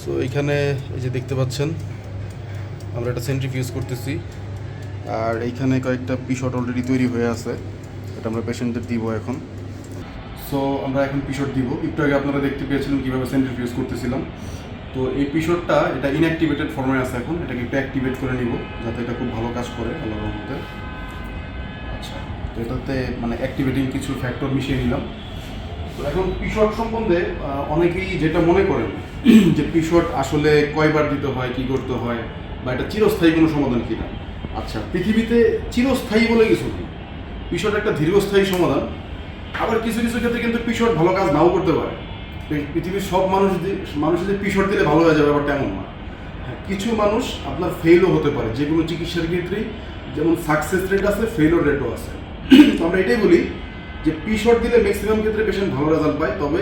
So এখানে এই যে দেখতে পাচ্ছেন, আমরা একটা সেন্ট্রিফিউজ করতেছি। আর এইখানে কয়েকটা পিশট অলরেডি তৈরি হয়ে আছে, এটা আমরা পেশেন্টদের দিব এখন। সো আমরা এখন পিশট দিব। একটু আগে আপনারা দেখতে পেয়েছিলেন কীভাবে সেন্ট্রিফিউজ করতেছিলাম। তো এই পিশটটা এটা ইনঅ্যাক্টিভেটেড ফর্মে আছে এখন, এটাকে একটু অ্যাক্টিভেট করে নিব, যাতে এটা খুব ভালো কাজ করে আল্লাহর মধ্যে আচ্ছা তো এটাতে মানে অ্যাক্টিভেটিং কিছু ফ্যাক্টর মিশিয়ে নিলাম। এখন পিশট সম্বন্ধে অনেকেই যেটা মনে করেন যে পিশট আসলে কয়বার দিতে হয় কি করতে হয় বা এটা চিরস্থায়ী কোনো সমাধান কিনা। আচ্ছা পৃথিবীতে চিরস্থায়ী বলে কিছু নেই। পিশট একটা দীর্ঘস্থায়ী সমাধান। আবার কিছু কিছু ক্ষেত্রে কিন্তু পিশট ভালো কাজ নাও করতে পারে। পৃথিবীর সব মানুষ দি- মানুষদের পিশট দিলে ভালো হয়ে যাবে ব্যাপারটা এমন না। হ্যাঁ, কিছু মানুষ আপনার ফেলও হতে পারে। যে কোনো চিকিৎসার ক্ষেত্রেই যেমন সাকসেস রেট আছে ফেলওর রেটও আছে। তো আমরা এটাই বলি যে পি শট দিলে ম্যাক্সিমাম ক্ষেত্রে পেশেন্ট ভালো রেজাল্ট পায়, তবে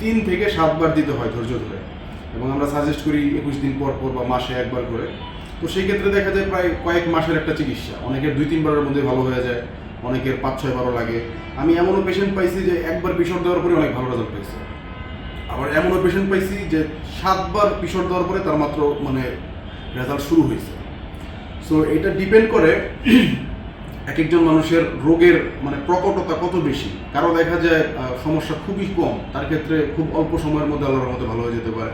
তিন থেকে সাতবার দিতে হয় ধৈর্য ধরে। এবং আমরা সাজেস্ট করি একুশ দিন পর পর বা মাসে একবার করে। তো সেই ক্ষেত্রে দেখা যায় প্রায় কয়েক মাসের একটা চিকিৎসা। অনেকের দুই, তিনবারের মধ্যে ভালো হয়ে যায়, অনেকের পাঁচ ছয় বারো লাগে। আমি এমনও পেশেন্ট পাইছি যে একবার পিশট দেওয়ার পরে অনেক ভালো রেজাল্ট পাইছে। আবার এমনও পেশেন্ট পাইছি যে সাতবার পিশট দেওয়ার পরে তার মাত্র মানে রেজাল্ট শুরু হয়েছে। সো এটা ডিপেন্ড করে এক একজন মানুষের রোগের মানে প্রকটতা কত বেশি? কারও দেখা যায় সমস্যা খুবই কম, তার ক্ষেত্রে খুব অল্প সময়ের মধ্যে আল্লাহর মধ্যে ভালো হয়ে যেতে পারে।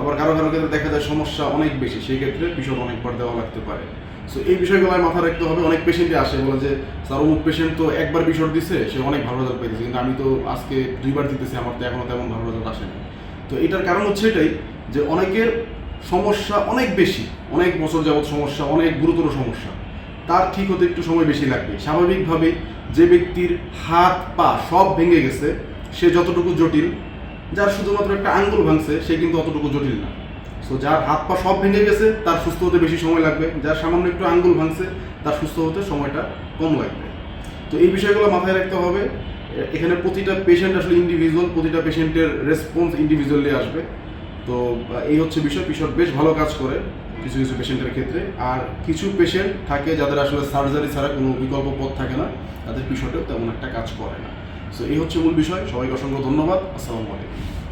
আবার কারও কারও ক্ষেত্রে দেখা যায় সমস্যা অনেক বেশি, সেই ক্ষেত্রে পিছন অনেকবার দেওয়া লাগতে পারে। সো এই বিষয়গুলো মাথায় রাখতে হবে। অনেক পেশেন্টই আসে, বলে যে, স্যার, অমুক পেশেন্ট তো একবার বিষয় দিছে, সে অনেক ভালো রেজাল্ট পেয়েছে, কিন্তু আমি তো আজকে দুইবার দিতেছি, আমার তো এখনও তেমন ভালো রেজাল্ট আসেনি। তো এটার কারণ হচ্ছে এটাই যে, অনেকের সমস্যা অনেক বেশি, অনেক বছর যাবত সমস্যা, অনেক গুরুতর সমস্যা। তার ঠিক হতে একটু সময় বেশি লাগবে। স্বাভাবিকভাবে যে ব্যক্তির হাত, পা সব ভেঙে গেছে, সে যতটুকু জটিল, যার শুধুমাত্র একটা আঙ্গুল ভাঙছে, সে কিন্তু অতটুকু জটিল না। সো যার হাত, পা সব ভেঙে গেছে, তার সুস্থ হতে বেশি সময় লাগবে। যার সামান্য একটু আঙ্গুল ভাঙছে, তার সুস্থ হতে সময়টা কম লাগবে। তো, এই বিষয়গুলো মাথায় রাখতে হবে। এখানে প্রতিটা পেশেন্ট আসলে ইন্ডিভিজুয়াল প্রতিটা পেশেন্টের রেসপন্স ইন্ডিভিজুয়ালি আসবে। তো, এই হচ্ছে বিষয়। পিছট বেশ ভালো কাজ করে। কিছু কিছু পেশেন্টের ক্ষেত্রে। আর কিছু পেশেন্ট থাকে যাদের আসলে সার্জারি ছাড়া কোনো বিকল্প পথ থাকে না। তাদের বিষয়টাও তেমন একটা কাজ করে না। সো এই হচ্ছে মূল বিষয়। সবাইকে অসংখ্য ধন্যবাদ। আসসালামু আলাইকুম।